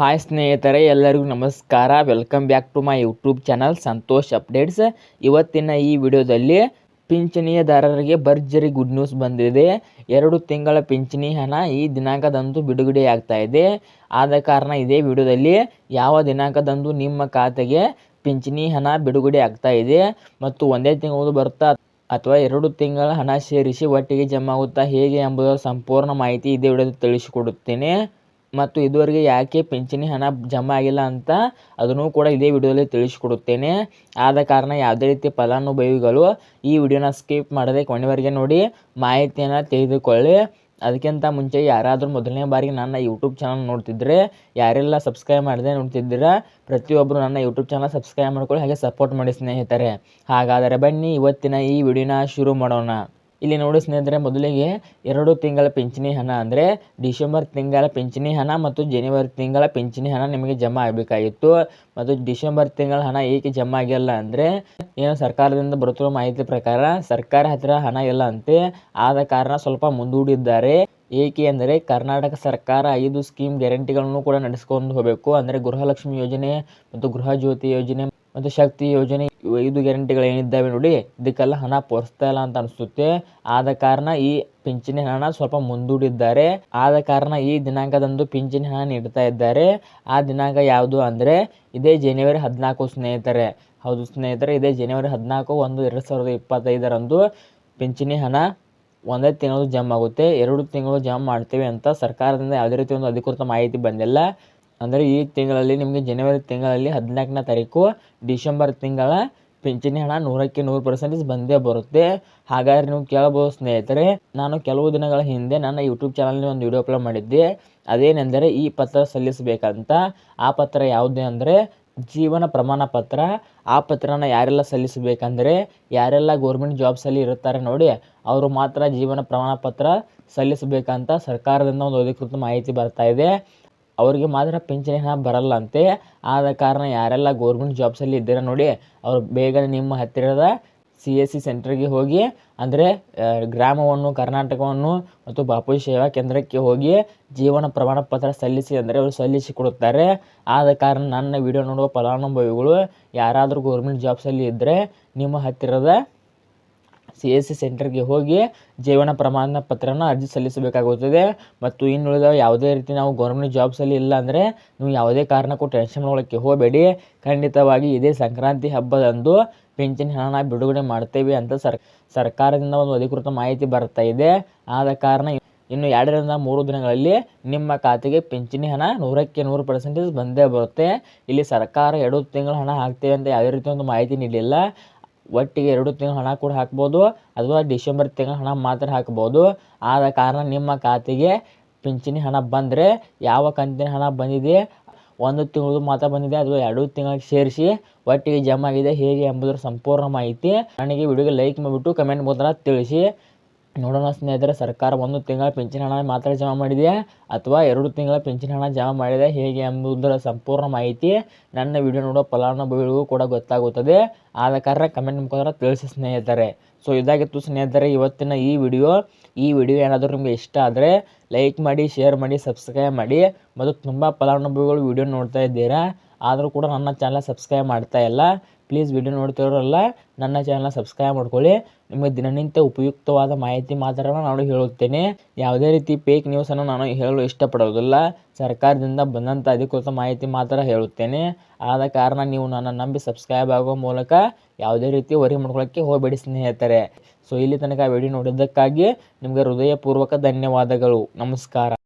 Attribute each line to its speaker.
Speaker 1: Hi ಸ್ನೇಹಿತರೆ, ಎಲ್ಲರಿಗೂ ನಮಸ್ಕಾರ. Welcome back to my YouTube channel Santosh updates ಇವತ್ತಿನ ಈ ವಿಡಿಯೋದಲ್ಲಿ ಪಿಂಚಣಿಯದಾರರಿಗೆ ಭರ್ಜರಿ ಗುಡ್ ನ್ಯೂಸ್ ಬಂದಿದೆ. ಎರಡು ತಿಂಗಳ ಪಿಂಚಣಿ ಹಣ ಈ ದಿನಾಂಕದಂದು ಬಿಡುಗಡೆ ಆಗ್ತಾ ಇದೆ. ಆದ ಕಾರಣ ಇದೇ ವಿಡಿಯೋದಲ್ಲಿ ಯಾವ ದಿನಾಂಕದಂದು ನಿಮ್ಮ ಖಾತೆಗೆ ಪಿಂಚಣಿ ಹಣ ಬಿಡುಗಡೆ ಆಗ್ತಾ ಇದೆ ಮತ್ತು ಒಂದೇ ತಿಂಗಳು ಬರುತ್ತಾ ಅಥವಾ ಎರಡು ತಿಂಗಳ ಹಣ ಸೇರಿಸಿ ಒಟ್ಟಿಗೆ ಜಮಾ ಆಗುತ್ತಾ ಹೇಗೆ ಎಂಬುದರ ಸಂಪೂರ್ಣ ಮಾಹಿತಿ ಇದೇ ವಿಡಿಯೋದಲ್ಲಿ ತಿಳಿಸಿಕೊಡುತ್ತೇನೆ. ಮತ್ತು ಇದುವರೆಗೆ ಯಾಕೆ ಪಿಂಚಣಿ ಹಣ ಜಮಾ ಆಗಿಲ್ಲ ಅಂತ ಅದನ್ನು ಕೂಡ ಇದೇ ವಿಡಿಯೋದಲ್ಲಿ ತಿಳಿಸಿಕೊಡುತ್ತೇನೆ. ಆದ ಕಾರಣ ಯಾವುದೇ ರೀತಿ ಫಲಾನುಭವಿಗಳು ಈ ವಿಡಿಯೋನ ಸ್ಕಿಪ್ ಮಾಡದೆ ಕೊನೆವರೆಗೆ ನೋಡಿ ಮಾಹಿತಿಯನ್ನು ತಿಳಿದುಕೊಳ್ಳಿ ಅದಕ್ಕಿಂತ ಮುಂಚೆ ಯಾರಾದರೂ ಮೊದಲನೇ ಬಾರಿಗೆ ನನ್ನ ಯೂಟ್ಯೂಬ್ ಚಾನಲ್ ನೋಡ್ತಿದ್ರೆ, ಯಾರೆಲ್ಲ ಸಬ್ಸ್ಕ್ರೈಬ್ ಮಾಡದೆ ನೋಡ್ತಿದ್ದೀರಾ, ಪ್ರತಿಯೊಬ್ಬರು ನನ್ನ ಯೂಟ್ಯೂಬ್ ಚಾನಲ್ ಸಬ್ಸ್ಕ್ರೈಬ್ ಮಾಡ್ಕೊಳ್ಳಿ, ಹಾಗೆ ಸಪೋರ್ಟ್ ಮಾಡಿ ಸ್ನೇಹಿತರೆ. ಹಾಗಾದರೆ ಬನ್ನಿ, ಇವತ್ತಿನ ಈ ವಿಡಿಯೋನ ಶುರು ಮಾಡೋಣ. ಇಲ್ಲಿ ನೋಡಿ ಸ್ನೇಹಿತರೆ, ಮೊದಲಿಗೆ ಎರಡು ತಿಂಗಳ ಪಿಂಚಣಿ ಹಣ ಅಂದರೆ ಡಿಸೆಂಬರ್ ತಿಂಗಳ ಪಿಂಚಣಿ ಹಣ ಮತ್ತು ಜನವರಿ ತಿಂಗಳ ಪಿಂಚಣಿ ಹಣ ನಿಮಗೆ ಜಮಾ ಆಗಬೇಕಾಗಿತ್ತು. ಮತ್ತು ಡಿಸೆಂಬರ್ ತಿಂಗಳ ಹಣ ಏಕೆ ಜಮಾ ಆಗಿಲ್ಲ ಅಂದರೆ ಏನು ಸರ್ಕಾರದಿಂದ ಬರುತ್ತಿರುವ ಮಾಹಿತಿ ಪ್ರಕಾರ ಸರ್ಕಾರ ಹತ್ತಿರ ಹಣ ಇಲ್ಲ ಅಂತೆ. ಆದ ಕಾರಣ ಸ್ವಲ್ಪ ಮುಂದೂಡಿದ್ದಾರೆ. ಏಕೆ ಅಂದರೆ ಕರ್ನಾಟಕ ಸರ್ಕಾರ ಐದು ಸ್ಕೀಮ್ ಗ್ಯಾರಂಟಿಗಳನ್ನು ಕೂಡ ನಡೆಸ್ಕೊಂಡು ಹೋಗಬೇಕು. ಅಂದರೆ ಗೃಹಲಕ್ಷ್ಮಿ ಯೋಜನೆ ಮತ್ತು ಗೃಹ ಜ್ಯೋತಿ ಯೋಜನೆ ಮತ್ತು ಶಕ್ತಿ ಯೋಜನೆ ಐದು ಗ್ಯಾರಂಟಿಗಳು ಏನಿದ್ದಾವೆ ನೋಡಿ, ಇದಕ್ಕೆಲ್ಲ ಹಣ ಪೋರಿಸ್ತಾ ಇಲ್ಲ ಅಂತ ಅನಿಸುತ್ತೆ. ಆದ ಕಾರಣ ಈ ಪಿಂಚಣಿ ಹಣ ಸ್ವಲ್ಪ ಮುಂದೂಡಿದ್ದಾರೆ. ಆದ ಕಾರಣ ಈ ದಿನಾಂಕದಂದು ಪಿಂಚಣಿ ಹಣ ನೀಡ್ತಾ ಇದ್ದಾರೆ. ಆ ದಿನಾಂಕ ಯಾವುದು ಅಂದರೆ, ಇದೇ ಜನವರಿ ಹದಿನಾಲ್ಕು ಸ್ನೇಹಿತರೆ. ಹೌದು ಸ್ನೇಹಿತರೆ, ಇದೇ ಜನವರಿ ಹದಿನಾಲ್ಕು ಒಂದು ಎರಡು ಸಾವಿರದ ಇಪ್ಪತ್ತೈದರಂದು ಪಿಂಚಣಿ ಹಣ ಒಂದೇ ತಿಂಗಳು ಜಮ್ ಆಗುತ್ತೆ. ಎರಡು ತಿಂಗಳು ಜಮ್ ಮಾಡ್ತೇವೆ ಅಂತ ಸರ್ಕಾರದಿಂದ ಯಾವುದೇ ರೀತಿ ಒಂದು ಅಧಿಕೃತ ಮಾಹಿತಿ ಬಂದಿಲ್ಲ. ಅಂದರೆ ಈ ತಿಂಗಳಲ್ಲಿ ನಿಮಗೆ ಜನವರಿ ತಿಂಗಳಲ್ಲಿ ಹದಿನಾಲ್ಕನೇ ತಾರೀಕು ಡಿಸೆಂಬರ್ ತಿಂಗಳ ಪಿಂಚಣಿ ಹಣ ನೂರಕ್ಕೆ ನೂರು ಪರ್ಸೆಂಟೇಜ್ ಬಂದೇ ಬರುತ್ತೆ. ಹಾಗಾದರೆ ನೀವು ಕೇಳಬಹುದು ಸ್ನೇಹಿತರೆ, ನಾನು ಕೆಲವು ದಿನಗಳ ಹಿಂದೆ ನನ್ನ ಯೂಟ್ಯೂಬ್ ಚಾನಲ್ನಲ್ಲಿ ಒಂದು ವಿಡಿಯೋ ಅಪ್ಲೋಡ್ ಮಾಡಿದ್ದೆ. ಅದೇನೆಂದರೆ ಈ ಪತ್ರ ಸಲ್ಲಿಸಬೇಕಂತ. ಆ ಪತ್ರ ಯಾವುದೇ ಅಂದರೆ, ಜೀವನ ಪ್ರಮಾಣ ಪತ್ರ. ಆ ಪತ್ರನ ಯಾರೆಲ್ಲ ಸಲ್ಲಿಸಬೇಕಂದ್ರೆ, ಯಾರೆಲ್ಲ ಗೌರ್ಮೆಂಟ್ ಜಾಬ್ಸಲ್ಲಿ ಇರುತ್ತಾರೆ ನೋಡಿ, ಅವರು ಮಾತ್ರ ಜೀವನ ಪ್ರಮಾಣ ಪತ್ರ ಸಲ್ಲಿಸಬೇಕಂತ ಸರ್ಕಾರದಿಂದ ಒಂದು ಅಧಿಕೃತ ಮಾಹಿತಿ ಬರ್ತಾ ಇದೆ. ಅವರಿಗೆ ಮಾತ್ರ ಪಿಂಚಣಿ ಹಣ ಬರಲ್ಲಂತೆ. ಆದ ಕಾರಣ ಯಾರೆಲ್ಲ ಗೌರ್ಮೆಂಟ್ ಜಾಬ್ಸಲ್ಲಿ ಇದ್ದೀರಾ ನೋಡಿ, ಅವರು ಬೇಗ ನಿಮ್ಮ ಹತ್ತಿರದ ಸಿ ಎಸ್ ಸಿ ಸೆಂಟ್ರಿಗೆ ಹೋಗಿ, ಅಂದರೆ ಗ್ರಾಮವನ್ನು, ಕರ್ನಾಟಕವನ್ನು ಮತ್ತು ಬಾಪೂಜಿ ಸೇವಾ ಕೇಂದ್ರಕ್ಕೆ ಹೋಗಿ ಜೀವನ ಪ್ರಮಾಣ ಪತ್ರ ಸಲ್ಲಿಸಿ ಅಂದರೆ ಅವರು ಸಲ್ಲಿಸಿ ಕೊಡುತ್ತಾರೆ. ಆದ ಕಾರಣ ನನ್ನ ವಿಡಿಯೋ ನೋಡುವ ಫಲಾನುಭವಿಗಳು ಯಾರಾದರೂ ಗೌರ್ಮೆಂಟ್ ಜಾಬ್ಸಲ್ಲಿ ಇದ್ದರೆ ನಿಮ್ಮ ಹತ್ತಿರದ ಸಿ ಎಸ್ ಸಿ ಸೆಂಟರ್ಗೆ ಹೋಗಿ ಜೀವನ ಪ್ರಮಾಣ ಪತ್ರನ ಅರ್ಜಿ ಸಲ್ಲಿಸಬೇಕಾಗುತ್ತದೆ. ಮತ್ತು ಇನ್ನುಳಿದ ಯಾವುದೇ ರೀತಿ ನಾವು ಗೌರ್ಮೆಂಟ್ ಜಾಬ್ಸಲ್ಲಿ ಇಲ್ಲ ಅಂದರೆ ನೀವು ಯಾವುದೇ ಕಾರಣಕ್ಕೂ ಟೆನ್ಷನ್ ಮಾಡೋಕ್ಕೆ ಹೋಗಬೇಡಿ. ಖಂಡಿತವಾಗಿ ಇದೇ ಸಂಕ್ರಾಂತಿ ಹಬ್ಬದಂದು ಪಿಂಚಣಿ ಹಣ ಬಿಡುಗಡೆ ಮಾಡ್ತೇವೆ ಅಂತ ಸರ್, ಸರ್ಕಾರದಿಂದ ಒಂದು ಅಧಿಕೃತ ಮಾಹಿತಿ ಬರ್ತಾ ಇದೆ. ಆದ ಕಾರಣ ಇನ್ನು ಎರಡರಿಂದ ಮೂರು ದಿನಗಳಲ್ಲಿ ನಿಮ್ಮ ಖಾತೆಗೆ ಪಿಂಚಣಿ ಹಣ ನೂರಕ್ಕೆ ನೂರು ಪರ್ಸೆಂಟೇಜ್ ಬಂದೇ ಬರುತ್ತೆ. ಇಲ್ಲಿ ಸರ್ಕಾರ ಎರಡು ತಿಂಗಳ ಹಣ ಹಾಕ್ತೇವೆ ಅಂತ ಯಾವುದೇ ರೀತಿ ಒಂದು ಮಾಹಿತಿ ನೀಡಲಿಲ್ಲ ಒಟ್ಟಿಗೆ ಎರಡು ತಿಂಗಳ ಹಣ ಕೂಡ ಹಾಕ್ಬೋದು, ಅಥವಾ ಡಿಸೆಂಬರ್ ತಿಂಗಳ ಹಣ ಮಾತ್ರ ಹಾಕ್ಬೋದು. ಆದ ಕಾರಣ ನಿಮ್ಮ ಖಾತೆಗೆ ಪಿಂಚಣಿ ಹಣ ಬಂದರೆ, ಯಾವ ಕಂತಿನ ಹಣ ಬಂದಿದೆ, ಒಂದು ತಿಂಗಳು ಮಾತ್ರ ಬಂದಿದೆ, ಅಥವಾ ಎರಡು ತಿಂಗಳಿಗೆ ಸೇರಿಸಿ ಒಟ್ಟಿಗೆ ಜಮಾ ಆಗಿದೆ ಹೇಗೆ ಎಂಬುದರ ಸಂಪೂರ್ಣ ಮಾಹಿತಿ. ನನಗೆ ವಿಡಿಯೋಗೆ ಲೈಕ್ ಮಾಡಿಬಿಟ್ಟು ಕಮೆಂಟ್ ಮೂಲಕ ತಿಳಿಸಿ. ನೋಡೋಣ ಸ್ನೇಹಿತರೆ, ಸರ್ಕಾರ ಒಂದು ತಿಂಗಳ ಪಿಂಚಣಿ ಹಣ ಮಾತ್ರ ಜಮಾ ಮಾಡಿದೆ ಅಥವಾ ಎರಡು ತಿಂಗಳ ಪಿಂಚಣಿ ಹಣ ಜಮಾ ಮಾಡಿದೆ ಹೇಗೆ ಎಂಬುದರ ಸಂಪೂರ್ಣ ಮಾಹಿತಿ ನನ್ನ ವಿಡಿಯೋ ನೋಡೋ ಫಲಾನುಭವಿಗಳಿಗೂ ಕೂಡ ಗೊತ್ತಾಗುತ್ತದೆ. ಆದ ಕಾರಣ ಕಮೆಂಟ್ ಮುಖಾಂತರ ತಿಳಿಸಿ ಸ್ನೇಹಿತರೆ. ಸೊ ಇದಾಗಿತ್ತು ಸ್ನೇಹಿತರೆ, ಇವತ್ತಿನ ಈ ವಿಡಿಯೋ. ಈ ವಿಡಿಯೋ ಏನಾದರೂ ನಿಮಗೆ ಇಷ್ಟ ಆದರೆ ಲೈಕ್ ಮಾಡಿ ಶೇರ್ ಮಾಡಿ ಸಬ್ಸ್ಕ್ರೈಬ್ ಮಾಡಿ ಮತ್ತು ತುಂಬ ಫಲಾನುಭವಿಗಳು ವಿಡಿಯೋ ನೋಡ್ತಾ ಇದ್ದೀರಾ. ಆದರೂ ಕೂಡ ನನ್ನ ಚಾನಲ್ ಸಬ್ಸ್ಕ್ರೈಬ್ ಮಾಡ್ತಾ ಇಲ್ಲ. ಪ್ಲೀಸ್ ವಿಡಿಯೋ ನೋಡ್ತಿರೋರಲ್ಲ ನನ್ನ ಚಾನಲ್ ಸಬ್ಸ್ಕ್ರೈಬ್ ಮಾಡ್ಕೊಳ್ಳಿ. ನಿಮಗೆ ದಿನನಿತ್ಯ ಉಪಯುಕ್ತವಾದ ಮಾಹಿತಿ ಮಾತ್ರ ನಾನು ಹೇಳುತ್ತೇನೆ. ಯಾವುದೇ ರೀತಿ ಫೇಕ್ ನ್ಯೂಸನ್ನು ನಾನು ಹೇಳಲು ಇಷ್ಟಪಡೋದಿಲ್ಲ. ಸರ್ಕಾರದಿಂದ ಬಂದಂಥ ಅಧಿಕೃತ ಮಾಹಿತಿ ಮಾತ್ರ ಹೇಳುತ್ತೇನೆ. ಆದ ಕಾರಣ ನೀವು ನನ್ನ ನಂಬಿ ಸಬ್ಸ್ಕ್ರೈಬ್ ಆಗೋ ಮೂಲಕ ಯಾವುದೇ ರೀತಿ ವರಿ ಮಾಡ್ಕೊಳ್ಳೋಕ್ಕೆ ಹೋಗಬೇಡಿ ಸ್ನೇಹಿತರೆ. ಸೊ ಇಲ್ಲಿ ತನಕ ವಿಡಿಯೋ ನೋಡಿದ್ದಕ್ಕಾಗಿ ನಿಮಗೆ ಹೃದಯಪೂರ್ವಕ ಧನ್ಯವಾದಗಳು. ನಮಸ್ಕಾರ.